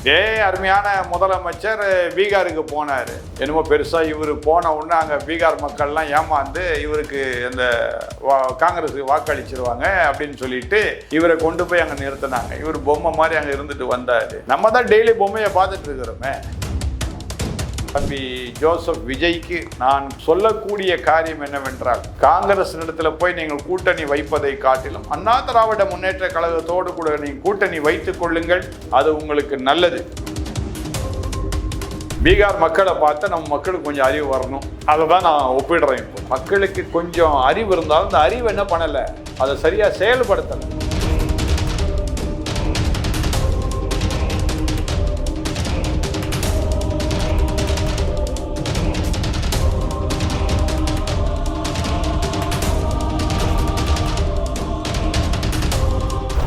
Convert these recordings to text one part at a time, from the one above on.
இதே அருமையான முதலமைச்சர் பீகாருக்கு போனார். என்னமோ பெருசாக இவர் போன உடனே அங்கே பீகார் மக்கள்லாம் ஏமாந்து இவருக்கு இந்த வா- காங்கிரஸுக்கு வாக்களிச்சிருவாங்க அப்படின்னு சொல்லிட்டு இவரை கொண்டு போய் அங்கே நிறுத்தினாங்க. இவர் பொம்மை மாதிரி அங்கே இருந்துட்டு வந்தார். நம்ம தான் டெய்லி பொம்மையை பார்த்துட்டு இருக்கிறோமே. தம்பி ஜோசப் விஜய்க்கு நான் சொல்லக்கூடிய காரியம் என்னவென்றால் காங்கிரஸ் இடத்துல போய் நீங்கள் கூட்டணி வைப்பதை காட்டிலும் அண்ணா திராவிட முன்னேற்ற கழகத்தோடு கூட நீங்கள் கூட்டணி வைத்துக் கொள்ளுங்கள் அது உங்களுக்கு நல்லது. பீகார் மக்களை பார்த்து நம்ம மக்களுக்கு கொஞ்சம் அறிவு வரணும். அதை தான் நான் ஒப்பிடுறேன் இப்போ. மக்களுக்கு கொஞ்சம் அறிவு இருந்தாலும் அந்த அறிவு என்ன பண்ணலை? அதை சரியாக செயல்படுத்தலை.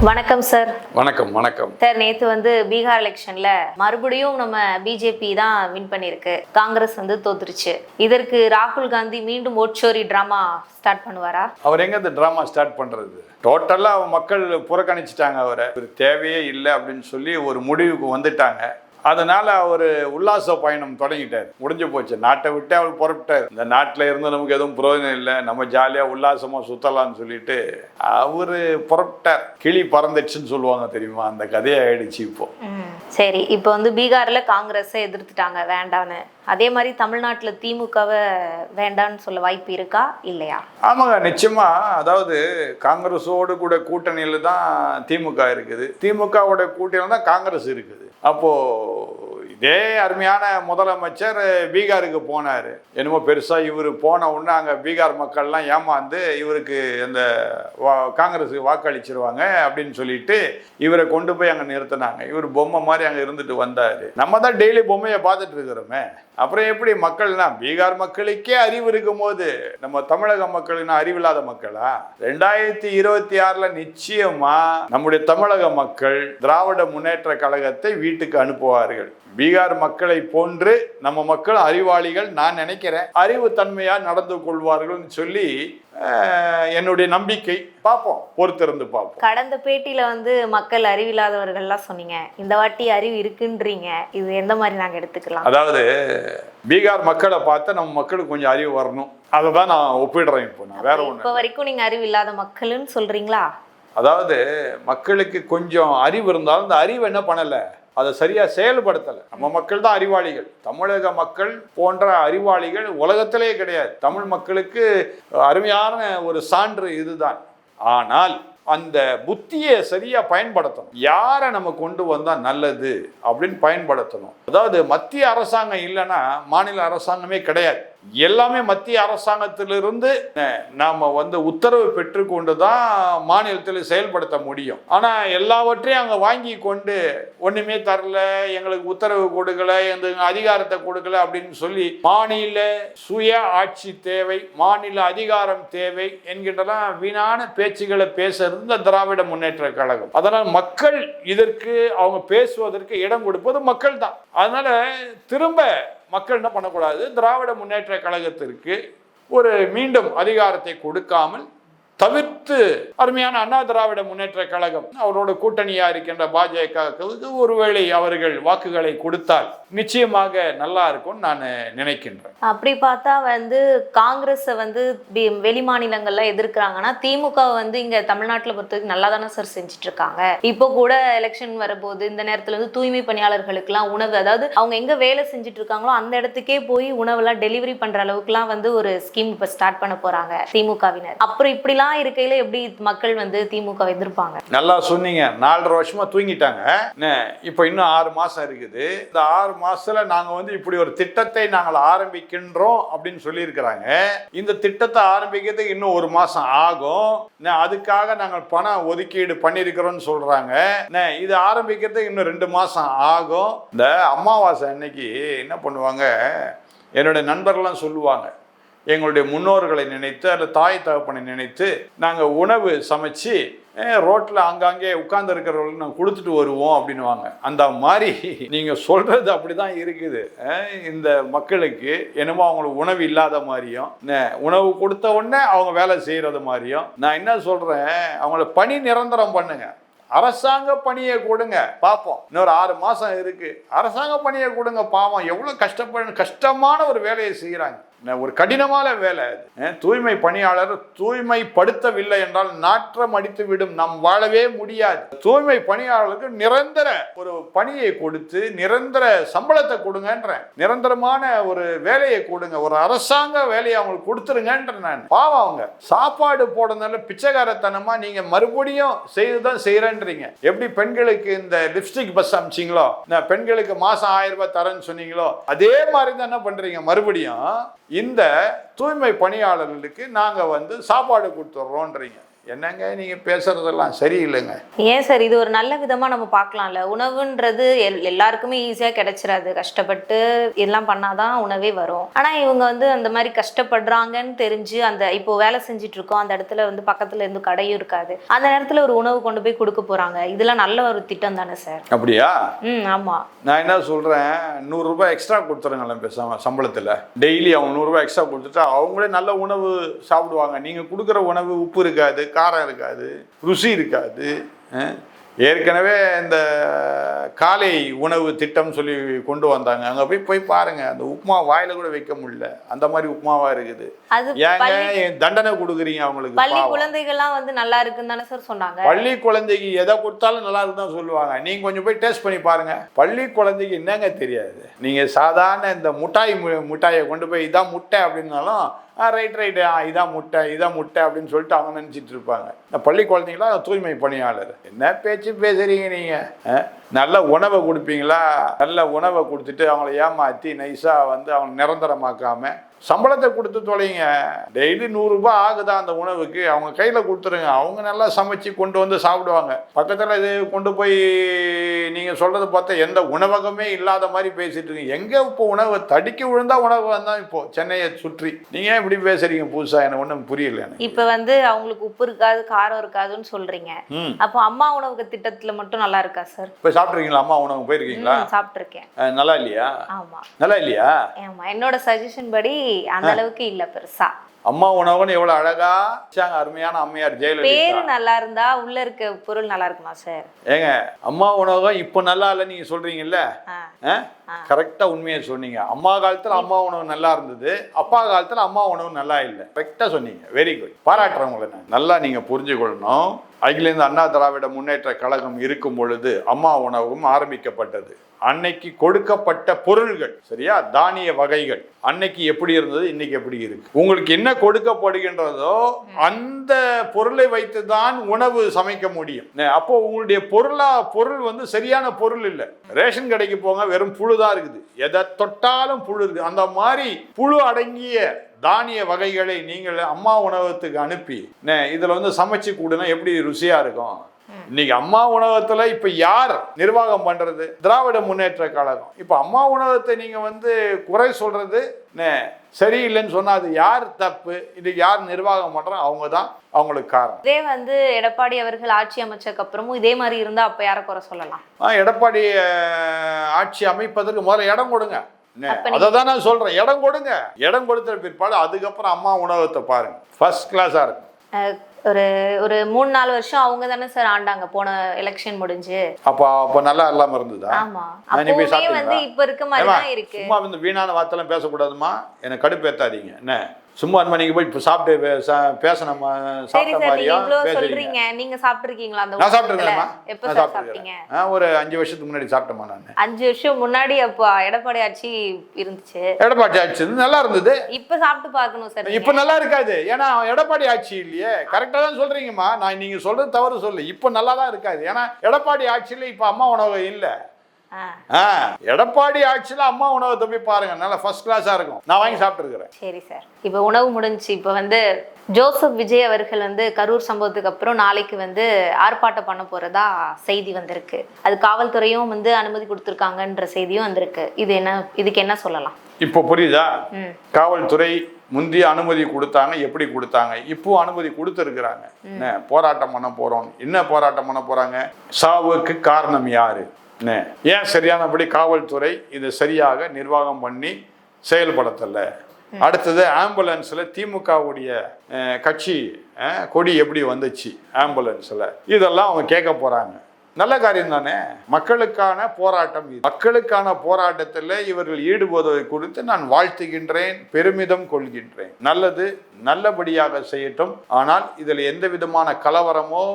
வணக்கம் சார் வணக்கம் வணக்கம். சார் நேத்து வந்து பீகார் எலெக்ஷன்ல மறுபடியும் நம்ம பிஜேபி தான் வின் பண்ணிருக்கு. காங்கிரஸ் வந்து தோத்துருச்சு. இதற்கு ராகுல் காந்தி மீண்டும் ஓட்சோரி டிராமா ஸ்டார்ட் பண்ணுவாரா? அவர் எங்க இந்த ட்ராமா ஸ்டார்ட் பண்றது? டோட்டலாக மக்கள் புறக்கணிச்சிட்டாங்க அவரை. ஒரு தேவையே இல்லை அப்படின்னு சொல்லி ஒரு முடிவுக்கு வந்துட்டாங்க. அதனால அவர் உல்லாச பயணம் தொடங்கிட்டார். முடிஞ்சு போச்சு. நாட்டை விட்டு அவர் புறப்பட்டார். இந்த நாட்டில் இருந்து நமக்கு எதுவும் பிரயோஜனம் இல்லை. நம்ம ஜாலியாக உல்லாசமாக சுற்றலாம்னு சொல்லிட்டு அவர் புறப்பட்டார். கிளி பறந்துச்சுன்னு சொல்லுவாங்க தெரியுமா? அந்த கதையை ஆயிடுச்சு இப்போ. சரி இப்போ வந்து பீகார்ல காங்கிரஸை எதிர்த்துட்டாங்க. வேண்டான்னு. அதே மாதிரி தமிழ்நாட்டுல திமுகவை வேண்டான்னு சொல்ல வாய்ப்பு இருக்கா? இல்லையா? ஆமாங்க நிச்சயமா. அதாவது காங்கிரஸோடு கூட கூட்டணியில் தான் திமுக இருக்குது. திமுகவோட கூட்டணியில் தான் காங்கிரஸ் இருக்குது. அப்போ இதே அருமையான முதலமைச்சர் பீகாருக்கு போனார். என்னமோ பெருசாக இவர் போன உடனே அங்கே பீகார் மக்கள்லாம் ஏமாந்து இவருக்கு இந்த வா- காங்கிரஸுக்கு வாக்களிச்சிருவாங்க அப்படின்னு சொல்லிட்டு இவரை கொண்டு போய் அங்கே நிறுத்தினாங்க. இவர் பொம்மை மாதிரி அங்கே இருந்துட்டு வந்தார். நம்ம தான் டெய்லி பொம்மையை பார்த்துட்டு இருக்கிறோமே. அப்புறம் எப்படி மக்கள்னா பீகார் மக்களுக்கே அறிவு இருக்கும் போது நம்ம தமிழக மக்கள்னா அறிவில்லாத மக்களா? ரெண்டாயிரத்தி இருபத்தி ஆறுல நிச்சயமா நம்முடைய தமிழக மக்கள் திராவிட முன்னேற்ற கழகத்தை வீட்டுக்கு அனுப்புவார்கள். பீகார் மக்களை போன்று நம்ம மக்கள் அறிவாளிகள் நான் நினைக்கிறேன் அறிவு தன்மையா நடந்து கொள்வார்கள்னு சொல்லி என்னுடைய நம்பிக்கை. பார்ப்போம் பொறுத்திருந்து பார்ப்போம். கடந்த பேட்டியில வந்து மக்கள் அறிவில்லாதவர்கள்லாம் சொன்னீங்க. இந்த வாட்டி அறிவு இருக்குன்றீங்க. இது எந்த மாதிரி நாங்க எடுத்துக்கலாம்? அதாவது பீகார் மக்களை பார்த்து நம்ம மக்களுக்கு கொஞ்சம் அறிவு வரணும். அதை தான் நான் ஒப்பிடுறேன் இப்போ நான். வேற ஒன்று இப்ப வரைக்கும் நீங்க அறிவு இல்லாத மக்கள்னு சொல்றீங்களா? அதாவது மக்களுக்கு கொஞ்சம் அறிவு இருந்தாலும் அந்த அறிவு என்ன பண்ணலை? அதை சரியாக செயல்படுத்தலை. நம்ம மக்கள் தான் அறிவாளிகள். தமிழக மக்கள் போன்ற அறிவாளிகள் உலகத்திலே கிடையாது. தமிழ் மக்களுக்கு அருமையான ஒரு சான்று இதுதான். ஆனால் அந்த புத்தியை சரியாக பயன்படுத்தணும். யாரை நம்ம கொண்டு வந்தால் நல்லது அப்படின்னு பயன்படுத்தணும். அதாவது மத்திய அரசாங்கம் இல்லைன்னா மாநில அரசாங்கமே கிடையாது. எல்லாமே மத்திய அரசாங்கத்திலிருந்து நாம் வந்து உத்தரவு பெற்றுக்கொண்டு தான் மாநிலத்தில் செயல்படுத்த முடியும். ஆனால் எல்லாவற்றையும் அங்கே வாங்கி கொண்டு ஒன்றுமே தரல எங்களுக்கு உத்தரவு கொடுக்கல எங்களுக்கு அதிகாரத்தை கொடுக்கல அப்படின்னு சொல்லி மாநில சுய ஆட்சி தேவை மாநில அதிகாரம் தேவை என்கின்றலாம் வீணான பேச்சுகளை பேசுறது இந்த திராவிட முன்னேற்ற கழகம். அதனால் மக்கள் இதற்கு அவங்க பேசுவதற்கு இடம் கொடுப்பது மக்கள் தான். அதனால திரும்ப மக்கள் என்ன பண்ணக்கூடாது? திராவிட முன்னேற்ற கழகத்திற்கு ஒரு மீண்டும் அதிகாரத்தை கொடுக்காமல் தவிர்த்து அருமையான அண்ணா திராவிட முன்னேற்ற கழகம். அவரோட கூட்டணியா இருக்கின்ற பாஜகவுக்கு ஒருவேளை அவர்கள் வாக்குகளை கொடுத்தால் நிச்சயமாக நல்லா இருக்கும்னு நான் நினைக்கின்றேன். அப்படி பார்த்தா வந்து காங்கிரஸை வந்து வெளி மாநிலங்கள்ல எதிர்க்கிறாங்கன்னா திமுக வந்து இங்க தமிழ்நாட்டில் பொறுத்தவரைக்கும் நல்லா தானே சார் செஞ்சுட்டு இருக்காங்க இப்போ கூட எலெக்ஷன் வரும்போது இந்த நேரத்துல வந்து தூய்மை பணியாளர்களுக்குலாம் உணவு அதாவது அவங்க எங்க வேலை செஞ்சுட்டு இருக்காங்களோ அந்த இடத்துக்கே போய் உணவெல்லாம் டெலிவரி பண்ற அளவுக்குலாம் வந்து ஒரு ஸ்கீம் இப்ப ஸ்டார்ட் பண்ண போறாங்க திமுகவினர். அப்புறம் இப்படிலாம் இருக்கையில எப்படி மக்கள் வந்து திமுக எதிர்ப்பாங்க நல்லா சொன்னீங்க. நாலரை வருஷமா தூங்கிட்டாங்க. இப்போ இன்னும் ஆறு மாசம் இருக்குது. இந்த ஆறு மாசத்துல நாங்க வந்து இப்படி ஒரு திட்டத்தை நாங்கள் ஆரம்பிக்கின்றோம் அப்படின்னு சொல்லியிருக்கிறாங்க. இந்த திட்டத்தை ஆரம்பிக்கிறதுக்கு இன்னும் ஒரு மாசம் ஆகும். அதுக்காக நாங்கள் பணம் ஒதுக்கீடு பண்ணியிருக்கிறோம்னு சொல்றாங்க. இது ஆரம்பிக்கிறதுக்கு இன்னும் ரெண்டு மாசம் ஆகும். இந்த அமாவாசை அன்னைக்கு என்ன பண்ணுவாங்க? என்னுடைய நண்பர்கள்லாம் சொல்லுவாங்க. எங்களுடைய முன்னோர்களை நினைத்து அல்லது தாய் தகப்பனை நினைத்து நாங்கள் உணவு சமைச்சு ரோட்டில் அங்கங்கே உட்கார்ந்து இருக்கிறவங்களுக்கு நாங்கள் கொடுத்துட்டு வருவோம் அப்படின்னுவாங்க. அந்த மாதிரி நீங்கள் சொல்கிறது அப்படி தான் இருக்குது இந்த மக்களுக்கு என்னமோ அவங்களுக்கு உணவு இல்லாத மாதிரியும் உணவு கொடுத்த உடனே அவங்க வேலை செய்கிறது மாதிரியும் நான் என்ன சொல்கிறேன் அவங்கள பணி நிரந்தரம் பண்ணுங்க. அரசாங்க பணியை கொடுங்க. பார்ப்போம் இன்னொரு ஆறு மாதம் இருக்குது அரசாங்க பணியை கொடுங்க. பாவம் எவ்வளோ கஷ்டப்படு கஷ்டமான ஒரு வேலையை செய்கிறாங்க ஒரு கடினமான வேலை அது. தூய்மை பணியாளர் தூய்மைப்படுத்தவில்லை என்றால் நாற்றம் அடித்து விடும். நாம் வாழவே முடியாது. தூய்மை பணியாளருக்கு நிரந்தர ஒரு பணியை கொடுத்து நிரந்தர சம்பளத்தை கொடுங்கன்றேன். நிரந்தரமான ஒரு வேலையை கொடுங்க. ஒரு அரசாங்க வேலையை அவங்களுக்கு கொடுத்துருங்கன்ற நான். பாவம் அவங்க. சாப்பாடு போடுறதுனால பிச்சைக்காரத்தனமா நீங்க மறுபடியும் செய்துதான் செய்யறேன்றீங்க எப்படி பெண்களுக்கு இந்த லிப்ஸ்டிக் பஸ் அமிச்சிங்களோ? பெண்களுக்கு மாசம் ஆயிரம் ரூபாய் தரேன்னு சொன்னீங்களோ? அதே மாதிரி தான் என்ன பண்றீங்க? மறுபடியும் இந்த தூய்மை பணியாளர்களுக்கு நாங்கள் வந்து சாப்பாடு கொடுத்துட்றோன்றீங்க என்னங்க நீங்க பேசுறதெல்லாம் சரியில்லைங்க. ஏன் சார்? இது ஒரு நல்ல விதமா நம்ம பார்க்கலாம்ல. உணவுன்றது எல் எல்லாருக்குமே ஈஸியா கிடைச்சிராது. கஷ்டப்பட்டு எல்லாம் பண்ணாதான் உணவே வரும். ஆனா இவங்க வந்து அந்த மாதிரி கஷ்டப்படுறாங்கன்னு தெரிஞ்சு அந்த இப்போ வேலை செஞ்சுட்டு இருக்கோம் அந்த இடத்துல வந்து பக்கத்துல இருந்து கடையும் இருக்காது. அந்த நேரத்துல ஒரு உணவு கொண்டு போய் கொடுக்க போறாங்க. இதெல்லாம் நல்ல ஒரு திட்டம் தானே சார்? அப்படியா? ம் ஆமா. நான் என்ன சொல்றேன்? நூறு ரூபாய் எக்ஸ்ட்ரா கொடுத்துருங்களேன் பேசாம சம்பளத்துல. டெய்லி அவங்க நூறு ரூபாய் எக்ஸ்ட்ரா கொடுத்துட்டா அவங்களே நல்ல உணவு சாப்பிடுவாங்க. நீங்க கொடுக்குற உணவு உப்பு இருக்காது. காரம் இருக்காது ருசி இருக்காது ஏற்கனவே இந்த காலை உணவு திட்டம் சொல்லி கொண்டு வந்தாங்க. அங்க போய் போய் பாருங்க. அந்த உப்புமா வாயில கூட வைக்க முடியல. அந்த மாதிரி உப்புமாவா இருக்குது. ஏங்க தண்டனை கொடுக்குறீங்க அவங்களுக்கு பள்ளி. குழந்தைகள்லாம் வந்து நல்லா இருக்குன்னு தானே சார் சொன்னாங்க. பள்ளி குழந்தைக்கு எதை கொடுத்தாலும் நல்லா இருக்குன்னு தான் சொல்லுவாங்க. நீங்க கொஞ்சம் போய் டேஸ்ட் பண்ணி பாருங்க. பள்ளி குழந்தைக்கு என்னங்க தெரியாது? நீங்க சாதாரண இந்த முட்டாய் முட்டாயை கொண்டு போய் இதான் முட்டை அப்படின்னாலும் ஆ ரைட் ரைட் ஆ இதான் முட்டை இதான் முட்டை அப்படின்னு சொல்லிட்டு அவங்க நினச்சிட்டு இருப்பாங்க. இந்த பள்ளி குழந்தைங்களாம் தூய்மை பணியாளர். என்ன பேச்சு பேசுறீங்க நீங்க ஆ? நல்ல உணவை கொடுப்பீங்களா நல்ல உணவை கொடுத்துட்டு அவங்கள ஏமாற்றி நைஸாக வந்து அவங்க நிரந்தரமாக்காம சம்பளத்தை கொடுத்து தொலைங்க. டெய்லி நூறுரூபா ஆகுதா அந்த உணவுக்கு? அவங்க கையில் கொடுத்துருங்க. அவங்க நல்லா சமைச்சு கொண்டு வந்து சாப்பிடுவாங்க. பக்கத்தில் இது கொண்டு போய் நீங்கள் சொல்கிறது பார்த்தா எந்த உணவகமே இல்லாத மாதிரி பேசிட்டு இருக்கீங்க. எங்கே இப்போ உணவு? தடிக்கி விழுந்தா உணவகம் தான் இப்போ சென்னையை சுற்றி. நீங்கள் ஏன் இப்படி பேசுறீங்க புதுசாக எனக்கு ஒன்றும் புரியல இப்ப வந்து அவங்களுக்கு உப்பு இருக்காது காரம் இருக்காதுன்னு சொல்றீங்க. ம். அப்போ அம்மா உணவுக்கு திட்டத்துல மட்டும் நல்லா இருக்கா சார்? இப்போ சாப்பிட்ருக்கீங்களா அம்மா உணவு போயிருக்கீங்களா? சாப்பிட்ருக்கேன் நல்லா இல்லையா? ஆமா. நல்லா இல்லையா? ஆமா. என்னோட சஜஷன் படி அந்த அளவுக்கு இல்ல பெருசா. அம்மா உணவுன்னு எவ்வளோ அழகா அருமையான அம்மையார் ஜெயலலிதா. பேரு நல்லா இருந்தா உள்ள இருக்க பொருள் நல்லா இருக்குமா சார் ஏங்க அம்மா உணவகம் இப்போ நல்லா இல்லை நீங்கள் சொல்கிறீங்கல்ல ஆ. கரெக்டாக உண்மையை சொன்னீங்க. அம்மா காலத்தில் அம்மா உணவு நல்லா இருந்தது. அப்பா காலத்தில் அம்மா உணவு நல்லா இல்லை. கரெக்டாக சொன்னீங்க. வெரி குட் நான். நல்லா நீங்கள் புரிஞ்சுக்கொள்ளணும். இந்திய அண்ணா திராவிட முன்னேற்ற கழகம் இருக்கும் பொழுது அம்மா உணவகம் ஆரம்பிக்கப்பட்டது. அன்னைக்கு கொடுக்கப்பட்ட பொருள்கள் சரியா? தானிய வகைகள். அன்னைக்கு எப்படி இருந்தது? இன்னைக்கு எப்படி இருக்கு? உங்களுக்கு என்ன கொடுக்கப்படுகின்றதோ அந்த பொருளை வைத்து தான் உணவு சமைக்க முடியும். அப்போ உங்களுடைய பொருளா பொருள் வந்து சரியான பொருள் இல்லை. ரேஷன் கடைக்கு போங்க வெறும் புழு தான் இருக்குது. எதை தொட்டாலும் புழு இருக்கு அந்த மாதிரி புழு அடங்கிய தானிய வகைகளை நீங்கள் அம்மா உணவகத்துக்கு அனுப்பி நே, வந்து சமைச்சு கூடுனா எப்படி ருசியாக இருக்கும்? இன்னைக்கு அம்மா உணவகத்துல இப்ப யார் நிர்வாகம் பண்றது? திராவிட முன்னேற்ற கழகம். இப்ப அம்மா உணவகத்தை நீங்க வந்து குறை சொல்றது நே, சரியில்லைன்னு சொன்னா அது யார் தப்பு? இது யார் நிர்வாகம் பண்றோம் அவங்க தான் அவங்களுக்கு காரணம். இதே வந்து எடப்பாடி அவர்கள் ஆட்சி அமைச்சதுக்கு அப்புறமும் இதே மாதிரி இருந்தா அப்ப யார குறை சொல்லலாம்? எடப்பாடி ஆட்சி அமைப்பதற்கு முதல்ல இடம் கொடுங்க. அதை தான் நான் சொல்றேன். இடம் கொடுங்க. இடம் கொடுத்த பிற்பாடு அதுக்கப்புறம் அம்மா உணவகத்தை பாருங்க. ஃபர்ஸ்ட் கிளாஸா இருக்கும். ஒரு ஒரு மூணு நாலு வருஷம் அவங்க தானே சார் ஆண்டாங்க. போன எலெக்ஷன் முடிஞ்சு. அப்போ அப்போ நல்லா இல்லாம இருந்ததா? ஆமா. அப்பவுமே வந்து? இப்ப இருக்க மாதிரி தான் இருக்கு. சும்மா இந்த வீணான வார்த்தைலாம் பேசக்கூடாதுமா என்னை கடுப்பேத்தாதீங்க. என்ன? சும்மா அந்த நீங்க போய் இப்போ சாப்பிட்டு பே- ச- பேசணுமா சரி சாப்பிட்ட மாதிரியா? பேசுறீங்க நீங்க சாப்பிட்டுருக்கீங்களா அந்த நான்? சாப்பிட்டுருக்கேன்மா எப்ப சாப்பிட்டீங்க? ஆ, ஒரு அஞ்சு வருஷத்துக்கு முன்னாடி சாப்பிட்டேமா நான். அஞ்சு வருஷம் முன்னாடி அப்போ எடப்பாடி ஆட்சி இருந்துச்சு. எடப்பாடி ஆட்சி நல்லா இருந்தது. இப்ப சாப்பிட்டு பார்க்கணும் சார் இப்ப நல்லா இருக்காது. ஏன்னா எடப்பாடி ஆட்சி இல்லையே. கரெக்டா தான் சொல்றீங்கம்மா. நான் நீங்க சொல்றது தவறு சொல்லு. இப்ப நல்லா தான் இருக்காது. ஏன்னா எடப்பாடி ஆட்சியில இப்ப அம்மா உணவகம் இல்ல. எடப்பாடி ஆட்சியில அம்மா உணவகத்தை போய் பாருங்க நல்லா ஃபர்ஸ்ட் கிளாஸா இருக்கும். நான் வாங்கி சாப்பிட்டுருக்கிறேன். சரி சார். இப்போ உணவு முடிஞ்சுச்சு இப்போ வந்து ஜோசப் விஜய் அவர்கள் வந்து கரூர் சம்பவத்துக்கு அப்புறம் நாளைக்கு வந்து ஆர்ப்பாட்டம் பண்ண போறதா செய்தி வந்திருக்கு. அது காவல்துறையும் வந்து அனுமதி கொடுத்துருக்காங்கன்ற செய்தியும் வந்திருக்கு. இது என்ன இதுக்கு என்ன சொல்லலாம்? இப்போ புரியுதா? காவல்துறை முந்தைய அனுமதி கொடுத்தாங்க எப்படி கொடுத்தாங்க? இப்போ அனுமதி கொடுத்துருக்குறாங்க. என்ன போராட்டம் பண்ண போறோம்? என்ன போராட்டம் பண்ண போறாங்க? சாவுக்கு காரணம் யாரு? ஏன் சரியானபடி காவல்துறை இதை சரியாக நிர்வாகம் பண்ணி செயல்படுத்தல? அடுத்தது ஆம்புலன்ஸ்ல திமுகவுடைய கட்சி கொடி எப்படி வந்துச்சு ஆம்புலன்ஸ்ல? இதெல்லாம் அவங்க கேட்க போறாங்க. நல்ல காரியம் தானே? மக்களுக்கான போராட்டம் இது. மக்களுக்கான போராட்டத்தில் இவர்கள் ஈடுபடுவதை குறித்து நான் வாழ்த்துகின்றேன் பெருமிதம் கொள்கின்றேன். நல்லது நல்லபடியாக செய்யட்டும். ஆனால் இதில் எந்த விதமான கலவரமோ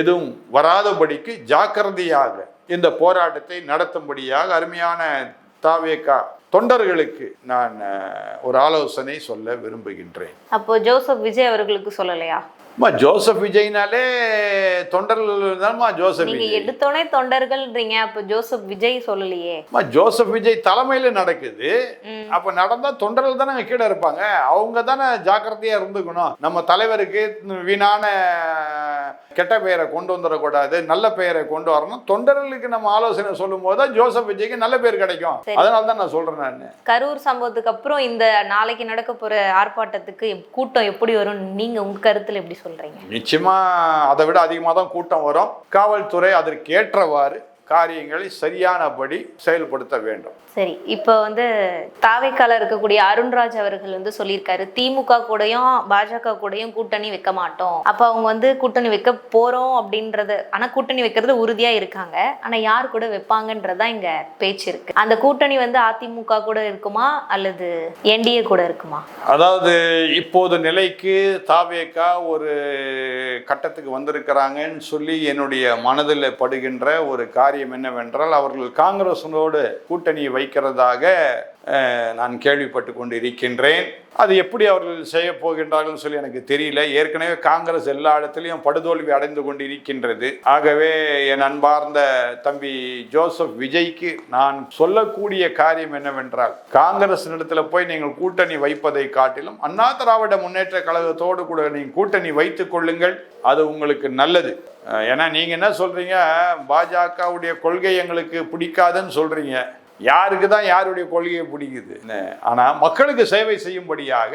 எதுவும் வராதபடிக்கு ஜாக்கிரதையாக இந்த போராட்டத்தை நடத்தும்படியாக அருமையான தாவேக்கா தொண்டர்களுக்கு நான் ஒரு ஆலோசனை சொல்ல விரும்புகின்றேன். அப்போ ஜோசப் விஜய் அவர்களுக்கு சொல்லலையா? அம்மா ஜோசப் விஜய்னாலே தொண்டர்கள் தான்மா ஜோசப் நீங்க எடுத்தோடனே தொண்டர்கள்ன்றீங்க அப்போ ஜோசப் விஜய் சொல்லலையே. அம்மா ஜோசப் விஜய் தலைமையில நடக்குது. அப்ப நடந்தா தொண்டர்கள் தானே கீழே இருப்பாங்க. அவங்க தானே ஜாக்கிரதையா இருந்துக்கணும். நம்ம தலைவருக்கு வீணான கெட்ட பெயரை கொண்டு வந்துடக்கூடாது நல்ல பெயரை கொண்டு வரணும். தொண்டர்களுக்கு நம்ம ஆலோசனை சொல்லும் போது தான் ஜோசப் விஜய்க்கு நல்ல பேர் கிடைக்கும். அதனால தான் நான் சொல்றேன் நான். கரூர் சம்பவத்துக்கு அப்புறம் இந்த நாளைக்கு நடக்க போற ஆர்ப்பாட்டத்துக்கு கூட்டம் எப்படி வரும் நீங்க உங்க கருத்துல எப்படி சொல்றீங்க. நிச்சயமா அதை விட அதிகமாக தான் கூட்டம் வரும். காவல்துறை அதற்கு ஏற்றவாறு காரியங்களை சரியானபடி செயல்படுத்த வேண்டும். சரி இப்போ வந்து தாவைக்கால இருக்கக்கூடிய அருண்ராஜ் அவர்கள் வந்து சொல்லியிருக்காரு திமுக கூடயும் பாஜக கூடயும் கூட்டணி வைக்க மாட்டோம். அப்போ அவங்க வந்து கூட்டணி வைக்க போறோம் அப்படின்றது ஆனா கூட்டணி வைக்கிறது உறுதியா இருக்காங்க. ஆனா யார் கூட வைப்பாங்கன்றதுதான் இங்க பேச்சு இருக்கு. அந்த கூட்டணி வந்து அதிமுக கூட இருக்குமா அல்லது என்டிஏ கூட இருக்குமா? அதாவது இப்போது நிலைக்கு தாவேக்கா ஒரு கட்டத்துக்கு வந்திருக்கிறாங்கன்னு சொல்லி என்னுடைய மனதில் படுகின்ற ஒரு காரியம் என்னவென்றால் அவர்கள் காங்கிரஸோடு கூட்டணி வைக்கிறதாக நான் கேள்விப்பட்டு கொண்டு இருக்கின்றேன் அது எப்படி அவர்கள் செய்ய போகின்றார்கள் சொல்லி எனக்கு தெரியல. ஏற்கனவே காங்கிரஸ் எல்லா இடத்துலையும் படுதோல்வி அடைந்து கொண்டு இருக்கின்றது ஆகவே என் அன்பார்ந்த தம்பி ஜோசப் விஜய்க்கு நான் சொல்லக்கூடிய காரியம் என்னவென்றால் காங்கிரஸ் இடத்துல போய் நீங்கள் கூட்டணி வைப்பதை காட்டிலும் அண்ணா திராவிட முன்னேற்ற கழகத்தோடு கூட நீங்கள் கூட்டணி வைத்துக் கொள்ளுங்கள் அது உங்களுக்கு நல்லது. ஏன்னா நீங்கள் என்ன சொல்கிறீங்க பாஜகவுடைய கொள்கை எங்களுக்கு பிடிக்காதுன்னு சொல்கிறீங்க யாருக்கு தான் யாருடைய கொள்கையை பிடிக்குது என்ன? ஆனா மக்களுக்கு சேவை செய்யும்படியாக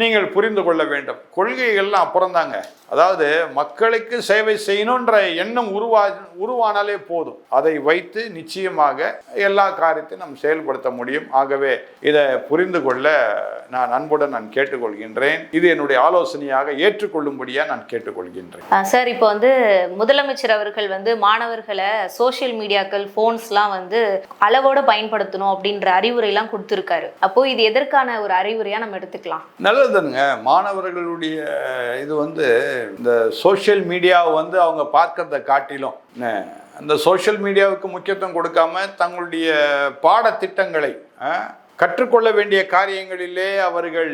நீங்கள் புரிந்து கொள்ள வேண்டும். கொள்கைகள்லாம் அப்புறம்தாங்க. அதாவது மக்களுக்கு சேவை செய்யணுன்ற எண்ணம் உருவா உருவானாலே போதும். அதை வைத்து நிச்சயமாக எல்லா காரியத்தையும் நாம் செயல்படுத்த முடியும். ஆகவே இதை புரிந்து கொள்ள நான் அன்புடன் நான் கேட்டுக்கொள்கின்றேன். இது என்னுடைய ஆலோசனையாக ஏற்றுக்கொள்ளும்படியா நான் கேட்டுக்கொள்கின்றேன். சார் இப்போ வந்து முதலமைச்சர் அவர்கள் வந்து மாணவர்களை சோஷியல் மீடியாக்கள் ஃபோன்ஸ்லாம் வந்து அளவோட பயன்படுத்தணும் அப்படின்ற அறிவுரைலாம் கொடுத்துருக்காரு. அப்போ இது எதற்கான ஒரு அறிவுரையா நம்ம எடுத்துக்கலாம்? நல்லதுங்க. மாணவர்களுடைய இது வந்து இந்த சோஷியல் மீடியாவை வந்து அவங்க பார்க்கறத காட்டிலும் அந்த சோஷியல் மீடியாவுக்கு முக்கியத்துவம் கொடுக்காம தங்களுடைய பாடத்திட்டங்களை ஆ, கற்றுக்கொள்ள வேண்டிய காரியங்களிலே அவர்கள்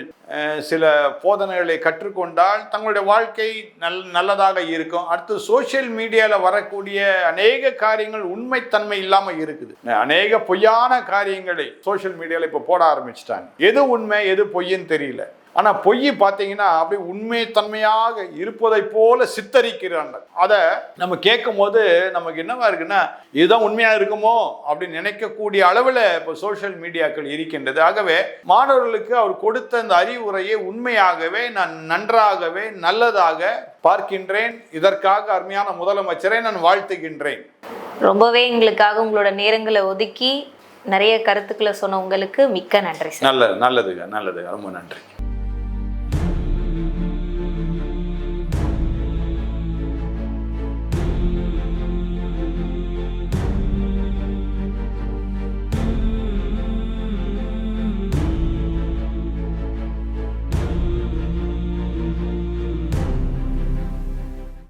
சில போதனைகளை கற்றுக்கொண்டால் தங்களுடைய வாழ்க்கை நல் நல்லதாக இருக்கும். அடுத்து சோஷியல் மீடியாவில் வரக்கூடிய அநேக காரியங்கள் உண்மைத்தன்மை இல்லாமல் இருக்குது. அநேக பொய்யான காரியங்களை சோஷியல் மீடியாவில் இப்போ போட ஆரம்பிச்சிட்டாங்க. எது உண்மை எது பொய்ன்னு தெரியல. ஆனால் பொய் பார்த்தீங்கன்னா அப்படி உண்மைத்தன்மையாக இருப்பதை போல சித்தரிக்கிறாங்க அதை நம்ம கேட்கும் போது நமக்கு என்னவா இருக்குன்னா இதுதான் உண்மையாக இருக்குமோ அப்படின்னு நினைக்கக்கூடிய அளவில் இப்போ சோஷியல் மீடியாக்கள் இருக்கின்றது. ஆகவே மாணவர்களுக்கு அவர் கொடுத்த அந்த அறிவுரையை உண்மையாகவே நான் நன்றாகவே நல்லதாக பார்க்கின்றேன். இதற்காக அருமையான முதலமைச்சரை நான் வாழ்த்துகின்றேன். ரொம்பவே எங்களுக்காக உங்களோட நேரங்களை ஒதுக்கி நிறைய கருத்துக்களை சொன்ன உங்களுக்கு மிக்க நன்றி நல்லது நல்லதுங்க நல்லதுங்க ரொம்ப நன்றி.